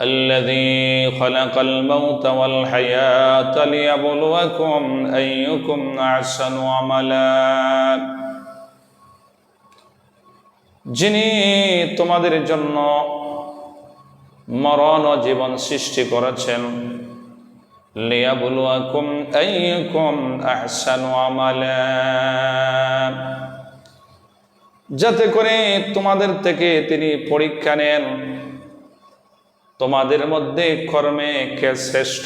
الذي خلق الموت والحياة ليبلوكم أيكم أحسن عملا যিনি তোমাদের জন্য মরণ ও জীবন সৃষ্টি করেছেন লিয়াবলুয়াকুম আইয়ুকুম আহসানু আমালা যাতে করে তোমাদের থেকে তিনি পরীক্ষা নেন তোমাদের মধ্যে কর্মে কে শ্রেষ্ঠ?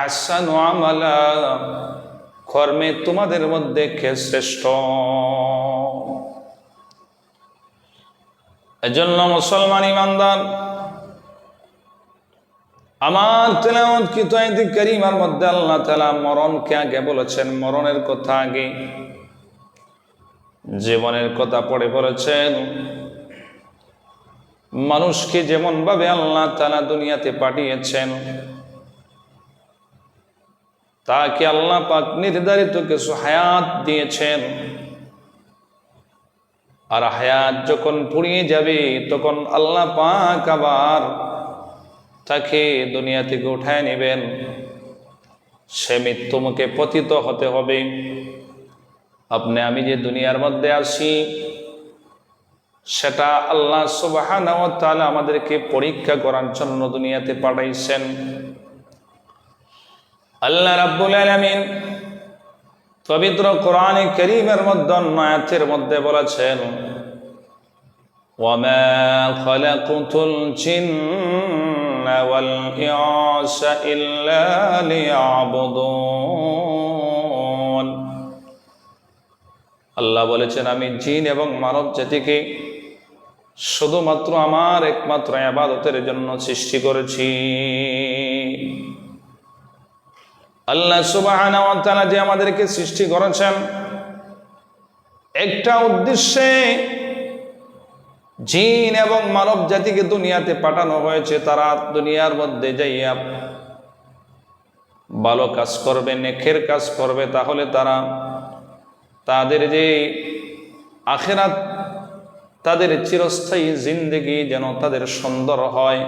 আহসানু আমালা, কর্মে তোমাদের মধ্যে কে শ্রেষ্ঠ? এজন্য মুসলমান ইমানদার, আমার কিতায়তি করিমার মধ্যে আল্লাহ তাআলা মরণকে আগে বলেছেন, মরণের কথা আগে, জীবনের কথা পড়ে বলেছেন। মানুষকে যেমন ভাবে আল্লাহ তাআলা দুনিয়াতে পাঠিয়েছেন, তাকে আল্লাহ পাক নির্ধারিত কিছু হায়াত দিয়েছেন। আর হায়াত যখন পুড়িয়ে যাবে, তখন আল্লাহ পাক আবার তাকে দুনিয়া থেকে উঠায় নেবেন। সে মৃত্যু মুখে পতিত হতে হবে। আপনি, আমি যে দুনিয়ার মধ্যে আসি সেটা আল্লাহ সুবাহ আমাদেরকে পরীক্ষা করার জন্য দুনিয়াতে পাঠাইছেন আল্লাহ রাব্বুল আলামিন পবিত্র কোরআনে করিমের মধ্যে অন্যায়াতের মধ্যে বলেছেন وما خلقت الجن والإنس إلا ليعبدون আল্লাহ বলেছেন আমি জিন এবং মানব জাতিকে শুধুমাত্র আমার একমাত্র আবাদতের জন্য সৃষ্টি করেছি। আল্লাহ সুবাহ যে আমাদেরকে সৃষ্টি করেছেন, একটা উদ্দেশ্যে জিন এবং মানব জাতিকে দুনিয়াতে পাঠানো হয়েছে, তারা দুনিয়ার মধ্যে যাইয়া ভালো কাজ করবে নেখের কাজ করবে, তাহলে তারা তাদের যে আখেরাত তাদের চিরস্থায়ী জিন্দগি যেন তাদের সুন্দর হয়।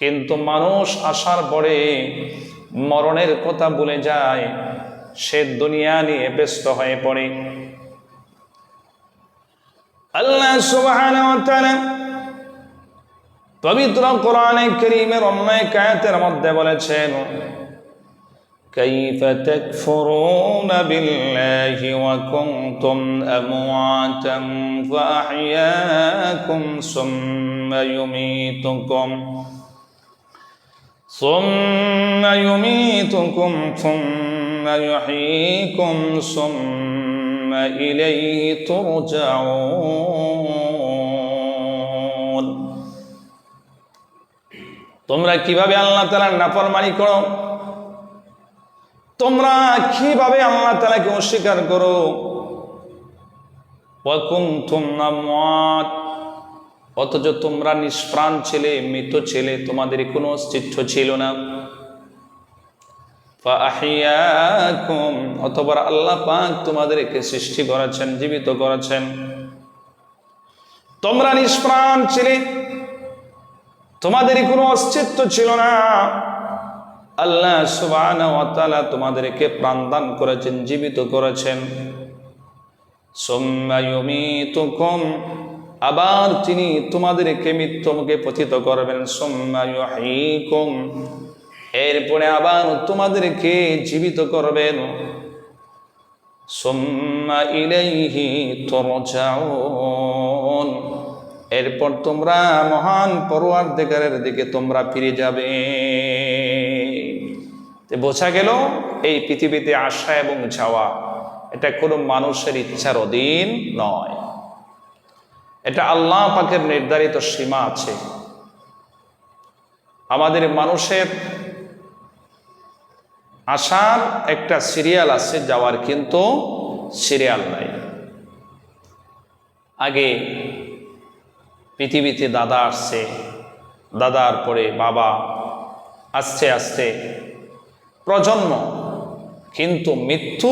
কিন্তু মানুষ আসার পরে মরণের কথা বলে যায়, সে দুনিয়া নিয়ে ব্যস্ত হয়ে পড়ে। আল্লাহ তাআলা পবিত্র কোরআনে কারীমের অন্য এক আয়াতের মধ্যে বলেছেন كيف تكفرون بالله وكنتم أمواتا فأحياكم ثم يميتكم ثم يميتكم ثم يحييكم ثم إليه ترجعون তোমরা কিভাবে আল্লাহ তালার নাফরমানি করো তোমরা কীভাবে আল্লাহ তালাকে অস্বীকার করো? অথচ তোমরা নিষ্প্রাণ ছেলে, মৃত ছেলে, তোমাদের কোনো অস্তিত্ব ছিল না। অথবা আল্লাহ পাক তোমাদেরকে সৃষ্টি করেছেন, জীবিত করেছেন। তোমরা নিষ্প্রাণ ছিলে, তোমাদের কোনো অস্তিত্ব ছিল না। আল্লাহ সুবান তোমাদেরকে প্রাণদান করেছেন, জীবিত করেছেন। আবার তিনি তোমাদেরকে মৃত্যুমুখে পথিত করবেন। এরপরে আবার তোমাদেরকে জীবিত করবেন। এরপর তোমরা মহান দেখারের দিকে তোমরা ফিরে যাবে। বোঝা গেল এই পৃথিবীতে আসা এবং যাওয়া এটা কোনো মানুষের ইচ্ছার অধীন নয়। এটা আল্লাহ পাকের নির্ধারিত সীমা আছে। আমাদের মানুষের আসার একটা সিরিয়াল আছে, যাওয়ার কিন্তু সিরিয়াল নাই। আগে পৃথিবীতে দাদা আসছে, দাদার পরে বাবা, আস্তে আস্তে প্রজন্ম। কিন্তু মৃত্যু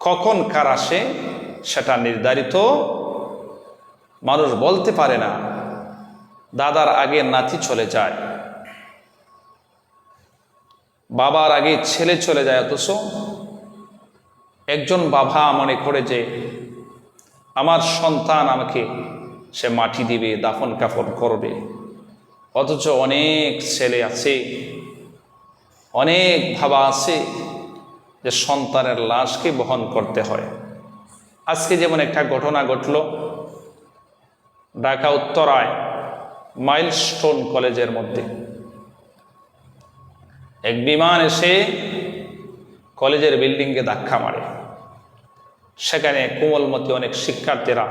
কখন কার আসে সেটা নির্ধারিত মানুষ বলতে পারে না। দাদার আগে নাতি চলে যায়। বাবার আগে ছেলে চলে যায় অথচ একজন বাবা মনে করে যে, আমার সন্তান আমাকে সে মাটি দিবে, দাফন কাফন করবে। অথচ অনেক ছেলে আছে অনেক ভাবা আছে যে সন্তানের লাশকে বহন করতে হয়। আজকে যেমন একটা ঘটনা ঘটল, ঢাকা উত্তরায় মাইলস্টোন কলেজের মধ্যে। এক বিমান এসে কলেজের বিল্ডিংকে ধাক্কা মারে। সেখানে কোমলমতি অনেক শিক্ষার্থীরা,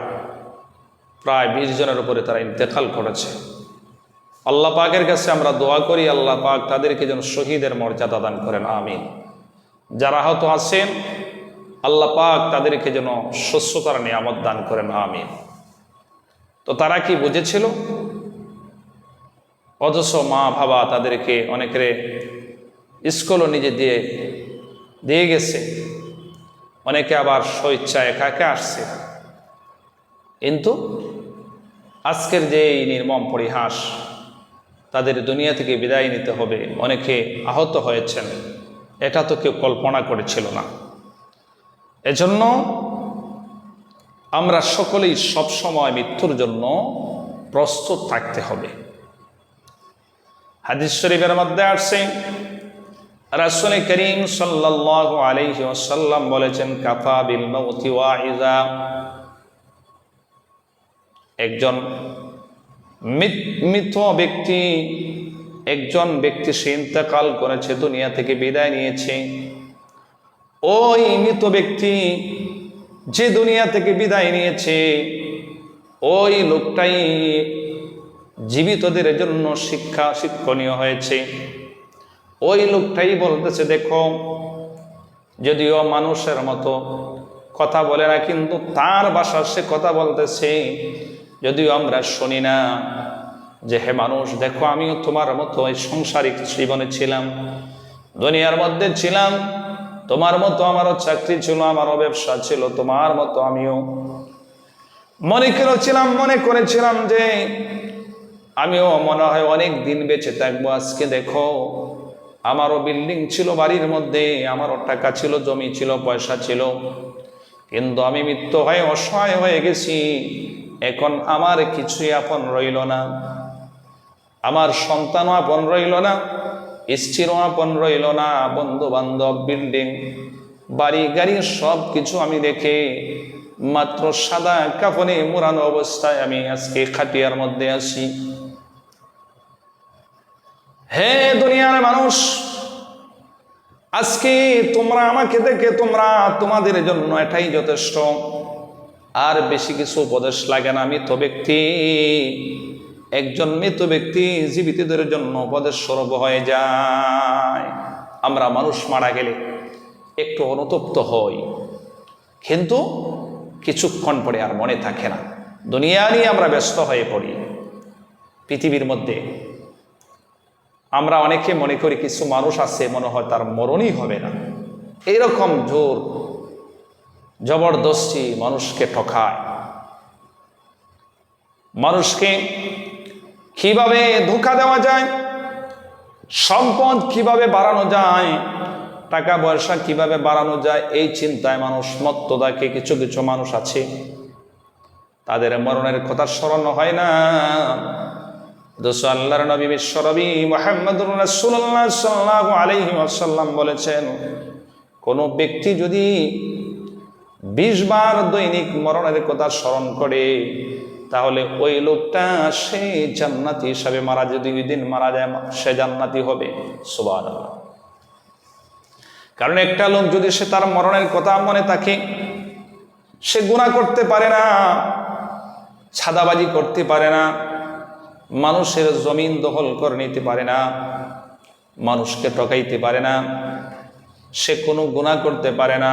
প্রায় বিশ জনের উপরে তারা ইন্তেকাল করেছে। আল্লাহ পাকের কাছে আমরা দোয়া করি, আল্লাহ পাক তাদেরকে যেন শহীদের মর্যাদা দান করেন, আমিন। যারা হয়তো আছেন, আল্লাহ পাক তাদেরকে যেন শস্যতার নিয়ামত দান করেন, আমিন। তো তারা কি বুঝেছিল? অথচ মা বাবা তাদেরকে অনেকের স্কুলও নিজে দিয়ে দিয়ে গেছে। অনেকে আবার স্বেচ্ছা একা একা আসছে। কিন্তু আজকের যে এই নির্মম পরিহাস তাদের দুনিয়া থেকে বিদায় নিতে হবে। অনেকে আহত হয়েছেন। এটা তো কেউ কল্পনা করেছিল না। এজন্য আমরা সকলেই সবসময় মৃত্যুর জন্য প্রস্তুত থাকতে হবে। হাদিস শরীফের মধ্যে আসছে, রাসূল করিম সাল্লাল্লাহু আলাইহি ওয়াসাল্লাম বলেছেন, কাফা বিল মাউতি ওয়াইজা। একজন মৃত- ব্যক্তি একজন ব্যক্তি সে ইন্তেকাল করেছে, দুনিয়া থেকে বিদায় নিয়েছে। ওই মৃত ব্যক্তি যে দুনিয়া থেকে বিদায় নিয়েছে, ওই লোকটাই জীবিতদের জন্য শিক্ষা, শিক্ষণীয় হয়েছে। ওই লোকটাই বলতেছে, দেখো, যদিও মানুষের মতো কথা বলে না, কিন্তু তার বাসার সে কথা বলতেছে যদিও আমরা শুনি না যে, হে মানুষ, দেখো আমিও তোমার মতো এই সংসারিক জীবনে ছিলাম। দুনিয়ার মধ্যে ছিলাম, তোমার মতো আমারও চাকরি ছিল, আমারও ব্যবসা ছিল, তোমার মতো আমিও। মনে করেছিলাম মনে করেছিলাম যে, আমিও মনে হয় অনেক দিন বেঁচে থাকব, আজকে দেখো, আমারও বিল্ডিং ছিল, বাড়ির মধ্যে আমারও টাকা ছিল, জমি ছিল, পয়সা ছিল। কিন্তু আমি মৃত্যু হয়ে অসহায় হয়ে গেছি। এখন আমার কিছুই আপন রইল না। আমার সন্তানও আপন রইল না, স্ত্রীরও আপন রইল না বন্ধু বান্ধব বিল্ডিং বাড়ি, গাড়ি সব কিছু আমি দেখে মাত্র সাদা কাফনে মোড়ানো অবস্থায় আমি আজকে খাটিয়ার মধ্যে আছি। হে দুনিয়ার মানুষ, আজকে তোমরা আমাকে দেখে তোমরা তোমাদের জন্য এটাই যথেষ্ট। আর বেশি কিছু উপদেশ লাগে না মৃত ব্যক্তি। একজন মৃত ব্যক্তি জীবিতদের জন্য উপদেশ স্বরূপ হয়ে যায়। আমরা মানুষ মারা গেলে একটু অনুতপ্ত হই। কিন্তু কিছুক্ষণ পরে আর মনে থাকে না। দুনিয়া নিয়ে আমরা ব্যস্ত হয়ে পড়ি। পৃথিবীর মধ্যে আমরা অনেকে মনে করি কিছু মানুষ আছে, মনে হয় তার মরণই হবে না। এইরকম জোর জবরদস্তি মানুষকে ঠকায়। মানুষকে কীভাবে ধোকা দেওয়া যায়, সম্পদ কীভাবে বাড়ানো যায়, টাকা পয়সা কীভাবে বাড়ানো যায়, এই চিন্তায় মানুষ মত্ত থাকে কিছু কিছু মানুষ আছে। তাদের মরণের কথা স্মরণ হয় না। আল্লাহর নবী বিশ্বরবি মোহাম্মদুর রাসূলুল্লাহ সাল্লাল্লাহু আলাইহি বলেছেন, কোন ব্যক্তি যদি বিশ বার দৈনিক মরণের কথা স্মরণ করে, তাহলে ওই লোকটা সে জান্নাতি হিসাবে মারা যদি ওই দিন মারা যায়, সে জান্নাতি হবে। সুবাহ কারণ একটা লোক যদি সে তার মরণের কথা মনে থাকে, সে গুণা করতে পারে না, ছাদাবাজি করতে পারে না, মানুষের জমিন দখল করে নিতে পারে না, মানুষকে ঠকাইতে পারে না, সে কোনো গুণা করতে পারে না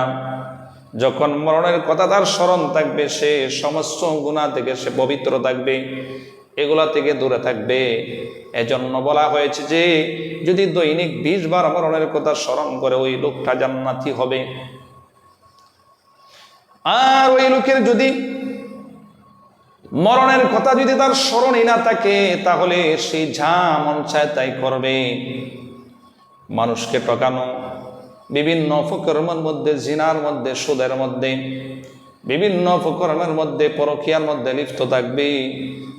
যখন মরণের কথা তার স্মরণ থাকবে, সে সমস্ত গুণা থেকে সে পবিত্র থাকবে, এগুলা থেকে দূরে থাকবে। এজন্য বলা হয়েছে যে, যদি দৈনিক বিশ বার মরণের কথা স্মরণ করে ওই লোকটা জান্নাতি হবে। আর ওই লোকের যদি মরণের কথা যদি তার স্মরণই না থাকে, তাহলে সেই যা মন চায় তাই করবে। মানুষকে টকানো বিভিন্ন ফকর্মের মধ্যে, জিনার মধ্যে, সুদের মধ্যে, বিভিন্ন ফকর্মের মধ্যে, পরকিয়ার মধ্যে লিপ্ত থাকবে।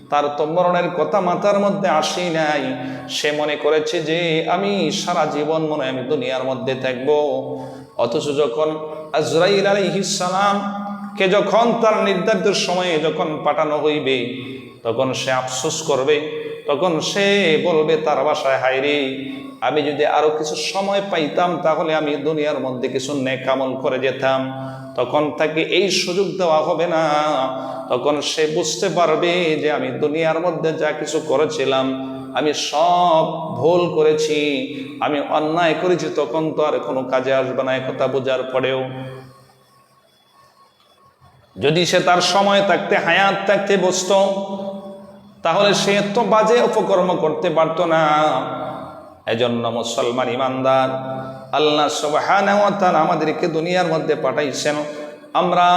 তার তো মরণের কথা মাথার মধ্যে আসি নাই। সে মনে করেছে যে, আমি সারা জীবন মনে আমি দুনিয়ার মধ্যে থাকব। অথচ যখন আজরাইল আলাইহিস সালাম কে যখন তার নির্ধারিত সময়ে যখন পাঠানো হইবে, তখন সে আফসোস করবে। তখন সে বলবে তার বাসায় হাইরে আমি যদি আরও কিছু সময় পাইতাম, তাহলে আমি দুনিয়ার মধ্যে কিছু নেকামল করে যেতাম। তখন তাকে এই সুযোগ দেওয়া হবে না। তখন সে বুঝতে পারবে যে আমি দুনিয়ার মধ্যে যা কিছু করেছিলাম, আমি সব ভুল করেছি, আমি অন্যায় করেছি, তখন তো আর কোনো কাজে আসবে না কথা বোঝার পরেও। যদি সে তার সময় থাকতে, হায়াত থাকতে বসত তাহলে সে এত বাজে উপকর্ম করতে পারত না। এজন্য মুসলমান ইমানদার, আল্লাহ তাআলা আমাদেরকে দুনিয়ার মধ্যে পাঠাইছেন। আমরা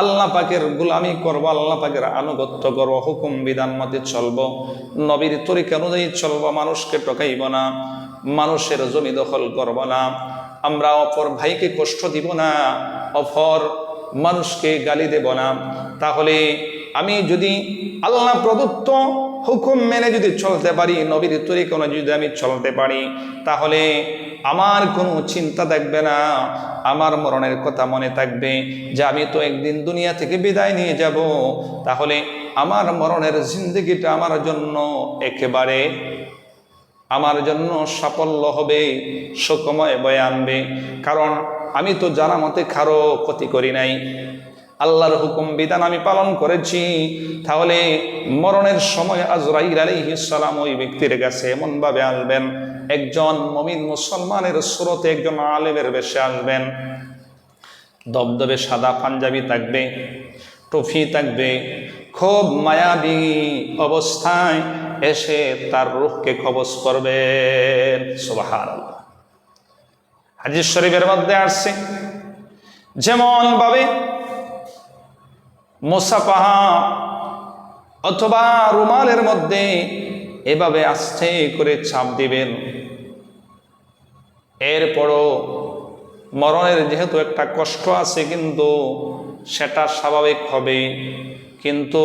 আল্লাহ পাকের গুলামি করব, আল্লাহ পাকের আনুগত্য করব, হুকুম বিধান মতে চলব, নবীর তরিকা অনুযায়ী চলব, মানুষকে টকাইব না, মানুষের জমি দখল করব না। আমরা অপর ভাইকে কষ্ট দিব না, অপর মানুষকে গালি দেব না। তাহলে আমি যদি আল্লাহ প্রদত্ত হুকুম মেনে যদি চলতে পারি, নবীর তরিকা অনুযায়ী যদি আমি চলতে পারি, তাহলে আমার কোনো চিন্তা থাকবে না, আমার মরণের কথা মনে থাকবে যে আমি তো একদিন দুনিয়া থেকে বিদায় নিয়ে যাব। তাহলে আমার মরণের জিন্দগিটা আমার জন্য একেবারে, আমার জন্য সাফল্য হবে সুকময় বয়ে আনবে। কারণ আমি তো জানা মতে কারও ক্ষতি করি নাই। আল্লাহর হুকুম, বিধান আমি পালন করেছি। তাহলে মরণের সময় আজরাইল সালাম ওই ব্যক্তির কাছে এমনভাবে আসবেন, একজন মমিন মুসলমানের স্রোতে একজন আলেমের বেশে আসবেন। দবদবে সাদা পাঞ্জাবি থাকবে, টফি থাকবে, খুব মায়াবী অবস্থায় এসে তার রুখকে কবজ করবেন। সুবাহান হাজির শরীফের মধ্যে আসছে যেমন ভাবে মোসাফাহা অথবা রুমালের মধ্যে এভাবে আস্তে করে ছাপ দিবেন। এরপরও মরণের যেহেতু একটা কষ্ট আছে, কিন্তু সেটা স্বাভাবিক হবে। কিন্তু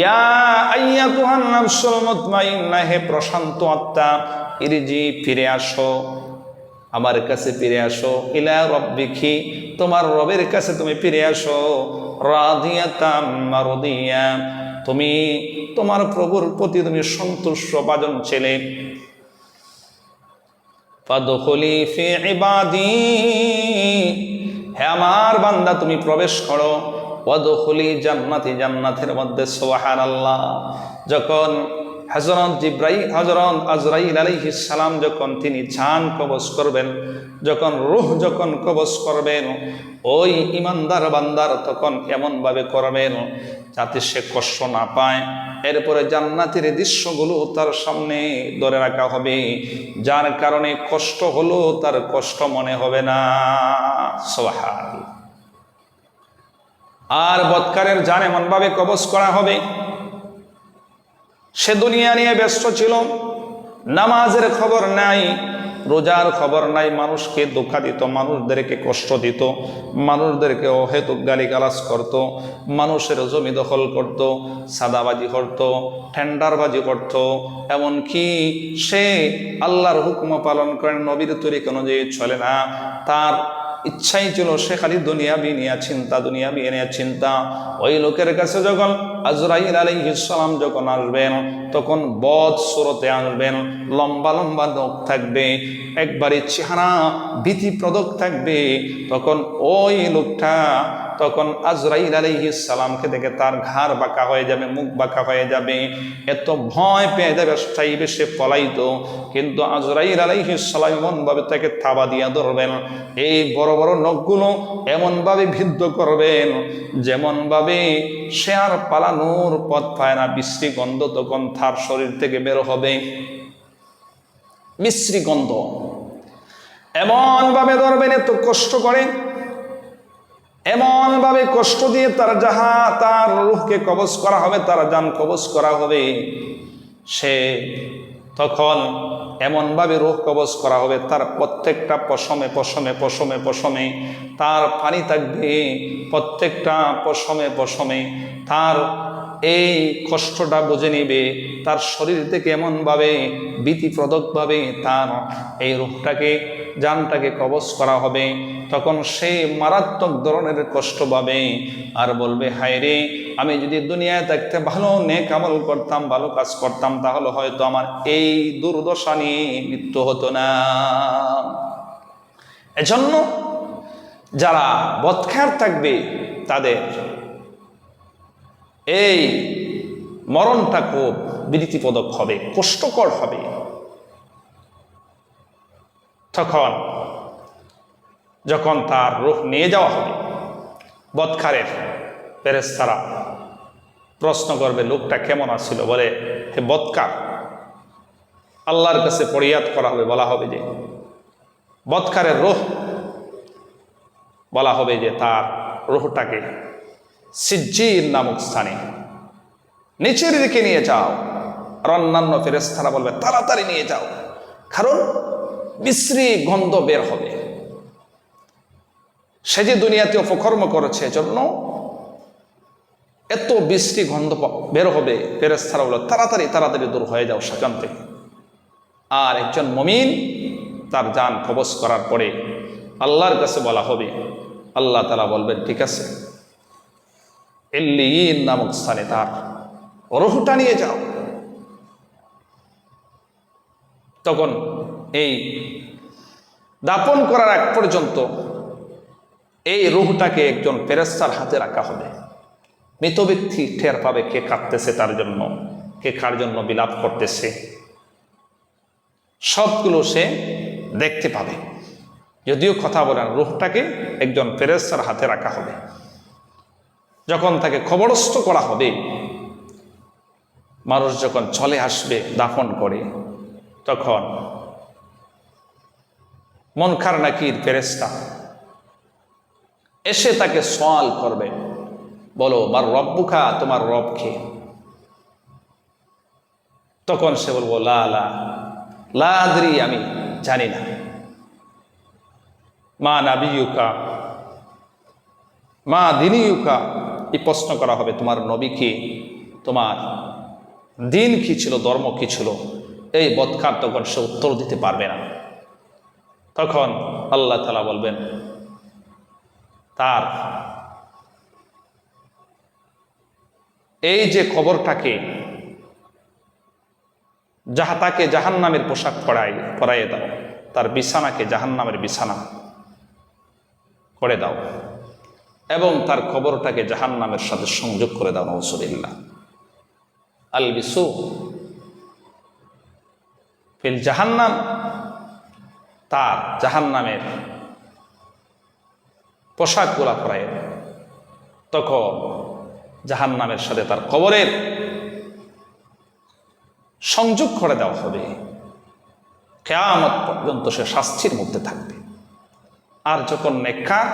ইয়া হে প্রশান্ত আত্মা, ইরজি, ফিরে আসো, আমার কাছে ফিরে আসো, ইলা রব্বিকি, তোমার রবের কাছে তুমি ফিরে আসো মারদিয়া, তুমি তোমার প্রভুর প্রতি তুমি সন্তুষ্ট, বাজন ছেলে। হে আমার বান্দা, তুমি প্রবেশ করো। ওয়াদখুলি জান্নাতি জান্নাতের মধ্যে, সুবহানাল্লাহ। যখন হজরত জিব্রাই হজরত আজরাইল আলাইহিস সালাম যখন তিনি জান কবজ করবেন, যখন রুহ যখন কবজ করবেন, ওই ইমানদার বান্দার তখন এমনভাবে করবেন যাতে সে কষ্ট না পায়। এরপরে জান্নাতের দৃশ্যগুলো তার সামনে ধরে রাখা হবে, যার কারণে কষ্ট হলো তার কষ্ট মনে হবে না। সোহাল আর বৎকারের জান এমনভাবে কবজ করা হবে। সে দুনিয়া নিয়ে ব্যস্ত ছিল, নামাজের খবর নাই, রোজার খবর নাই, মানুষকে ধোকা দিত, মানুষদেরকে কষ্ট দিত, মানুষদেরকে অহেতুক গালি গালাজ করত, মানুষের জমি দখল করত, সাদাবাজি করত টেন্ডারবাজি করত, এমনকি সে আল্লাহর হুকুম পালন করেন, নবীর তরিক অনুযায়ী চলে না, তার ইচ্ছাই ছিল সে খালি দুনিয়া বিনিয়া চিন্তা দুনিয়া বিনিয়া চিন্তা। ওই লোকের কাছে যখন আজরাইল আলী ইসলাম যখন আসবেন, তখন বধ সুরতে আসবেন, লম্বা লম্বা নখ থাকবে, একবারে চেহারা ভীতিপ্রদক থাকবে, তখন ওই লোকটা তখন আজরাইল আলাইহিস সালামকে দেখে তার ঘাড় বাঁকা হয়ে যাবে, মুখ বাঁকা হয়ে যাবে। এত ভয় পেয়ে যাবে চাইবে সে পলাইতো। কিন্তু আজরাইল আলাইহিস সালাম এমনভাবে তাকে থাবা দিয়া ধরবেন। এই বড় বড় নখগুলো এমনভাবে ভিদ্ধ করবেন, যেমনভাবে সে আর পালানোর পথ পায় না। বিশ্রী গন্ধ তখন তার শরীর থেকে বের হবে। মিশ্রি গন্ধ। এমনভাবে ধরবেন, এত কষ্ট করে। এমনভাবে কষ্ট দিয়ে তার যাহা তার রুহকে কবজ করা হবে, তার যান কবজ করা হবে, সে তখন এমনভাবে রুহ কবজ করা হবে, তার প্রত্যেকটা পশমে পশমে পশমে পশমে তার পানি থাকবে, প্রত্যেকটা পশমে পশমে তার এই কষ্টটা বুঝে নিবে, তার শরীর থেকে এমনভাবে ভীতিপ্রদকভাবে তার এই রূপটাকে জানটাকে কবচ করা হবে। তখন সে মারাত্মক ধরনের কষ্ট পাবে আর বলবে, হায় রে, আমি যদি দুনিয়ায় থাকতে ভালো নেক আমল করতাম, ভালো কাজ করতাম, তাহলে হয়তো আমার এই দুর্দশা নিয়ে মৃত্যু হতো না। এজন্য যারা বৎখার থাকবে, তাদের এই মরণটা খুব বিরতিপদক হবে, কষ্টকর হবে। তখন, যখন তার রূহ নিয়ে যাওয়া হবে, বৎকারের পেরেস্তারা প্রশ্ন করবে, লোকটা কেমন আছিল? বলে, হে বৎকার। আল্লাহর কাছে পরিয়াদ করা হবে, বলা হবে যে, বৎকারের রোহ, বলা হবে যে তার রোহটাকে সিজ্জির নামক স্থানে। নিচের দিকে নিয়ে যাও। আর অন্যান্য ফেরেস্তারা বলবে, তাড়াতাড়ি নিয়ে যাও। কারণ বিশ্রী গন্ধ বের হবে। সে যে দুনিয়াতে অপকর্ম করেছে জন্য এত বৃষ্টি গন্ধ বের হবে। ফেরেস্তারা বলে তাড়াতাড়ি তাড়াতাড়ি দূর হয়ে যাও সেখান থেকে। আর একজন মমিন তার যান কবজ করার পরে আল্লাহর কাছে বলা হবে। আল্লাহ তালা বলবেন, ঠিক আছে। এল্লিন নামক স্থানে তার রহুটা নিয়ে যাও। তখন এই দাপন করার এক পর্যন্ত এই রুহটাকে একজন ফেরেস্তার হাতে রাখা হবে। মৃত ব্যক্তি টের পাবে কে কাঁদতেছে তার জন্য, কে কার জন্য বিলাপ করতেছে। সবগুলো সে দেখতে পাবে। যদিও কথা বলেন রুহটাকে একজন ফেরেস্তার হাতে রাখা হবে। যখন তাকে খবরস্থ করা হবে, মানুষ যখন চলে আসবে দাফন করে, তখন মনখার নাকির ফেরেস্তা এসে তাকে সওয়াল করবে, বলো, মার রব্বুখা তোমার রব খে তখন সে বলব, লা লা লা আদরি, আমি জানি না। মা নাবিউকা মা দিনিউকা এই প্রশ্ন করা হবে, তোমার নবী কি? তোমার দিন কি ছিল, ধর্ম কি ছিল? এই বৎকার তখন সে উত্তর দিতে পারবে না। তখন আল্লাহ তালা বলবেন, তার এই যে খবরটাকে যাহা তাকে জাহান নামের পোশাক পরাই পরাইয়ে দাও, তার বিছানাকে জাহান নামের বিছানা করে দাও। এবং তার খবরটাকে জাহান নামের সাথে সংযোগ করে দাও নৌসুলিল্লাহ আল বিসু ফিল জাহান্নাম, তার জাহান্নামের পোশাকগুলা পরায় তখন জাহান্নামের সাথে তার কবরের সংযোগ করে দেওয়া হবে। কেয়ামত পর্যন্ত সে শাস্তির মধ্যে থাকবে। আর যখন নেককার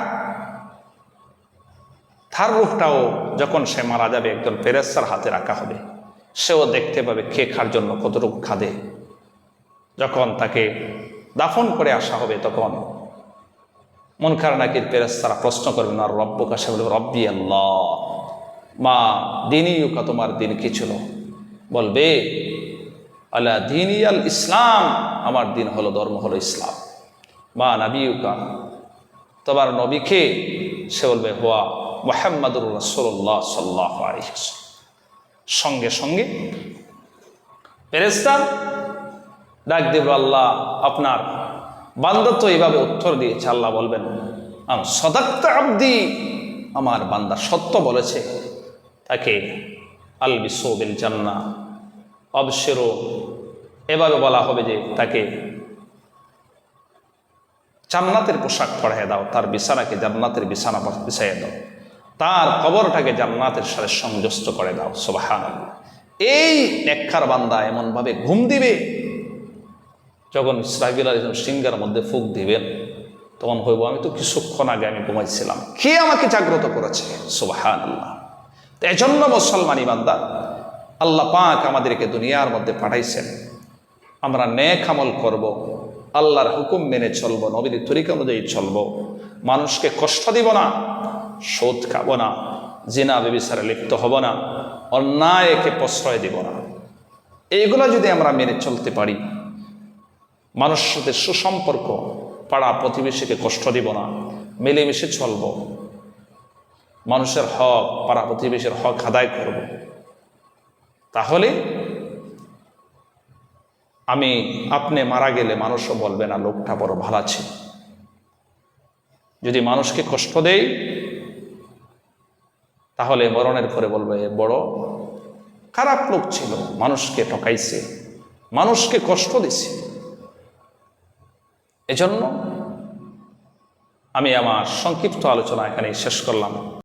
তার রূপটাও যখন সে মারা যাবে, একজন ফেরেস্তার হাতে রাখা হবে। সেও দেখতে পাবে কে খার জন্য কতটুকু খাদে যখন তাকে দাফন করে আসা হবে, তখন মন খার নাকির ফেরেস্তারা প্রশ্ন করবেন, আর রব্য কাছে বলবে, রব্বি আল্লাহ, মা দিনই ইউকা তোমার দিন কি ছিল? বলবে আল্লাহ দিনই আল ইসলাম, আমার দিন হলো, ধর্ম হলো ইসলাম। মা নাবিউকা, তোমার নবীকে? সে বলবে, হোয়া মোহাম্মদুর রসোল্লাহ সাল্লাহ সঙ্গে সঙ্গে ফেরেস্তা ডাক দেব আল্লাহ, আপনার বান্দা তো এইভাবে উত্তর দিয়েছে, আল্লাহ বলবেন সদাক্ত আব্দি, আমার বান্দা সত্য বলেছে, তাকে আল বিশ্ববিল জান্না অবসেরও এভাবে বলা হবে যে তাকে জান্নাতের পোশাক পরাইয়া দাও, তার বিছানাকে জান্নাতের বিছানা বিছাইয়া দাও। তার কবরটাকে জান্নাতের সাথে সংযস্ত করে দাও সোবাহান এই নেক্ষার বান্দা এমনভাবে ঘুম দিবে, যখন ইসরাহিল আলম সিংহার মধ্যে ফুক দিবেন তখন হইব, আমি তো কিছুক্ষণ আগে আমি ঘুমাইছিলাম। কে আমাকে জাগ্রত করেছে? সোবাহান আল্লাহ তো এজন্য মুসলমানি বান্দা আল্লাহ পাক আমাদেরকে দুনিয়ার মধ্যে পাঠাইছেন। আমরা নেক আমল করব, আল্লাহর হুকুম মেনে চলবো, নবীর তরিকা অনুযায়ী চলবো। মানুষকে কষ্ট দিব না। শোধ খাব না, জিনা বেবিসারে লিপ্ত হব না, অন্যায়কে প্রশ্রয় দিব না। এইগুলো যদি আমরা মেনে চলতে পারি, মানুষের সাথে সুসম্পর্ক, পাড়া প্রতিবেশীকে কষ্ট দিব না, মিলেমিশে চলব। মানুষের হক, পাড়া প্রতিবেশীর হক আদায় করব। তাহলে আমি আপনি মারা গেলে মানুষও বলবে না, লোকটা বড় ভালো ছিল যদি মানুষকে কষ্ট দেই তাহলে মরণের পরে বলবে, বড় খারাপ লোক ছিল, মানুষকে ঠকাইছে, মানুষকে কষ্ট দিছে। এজন্য আমি আমার সংক্ষিপ্ত আলোচনা এখানে শেষ করলাম।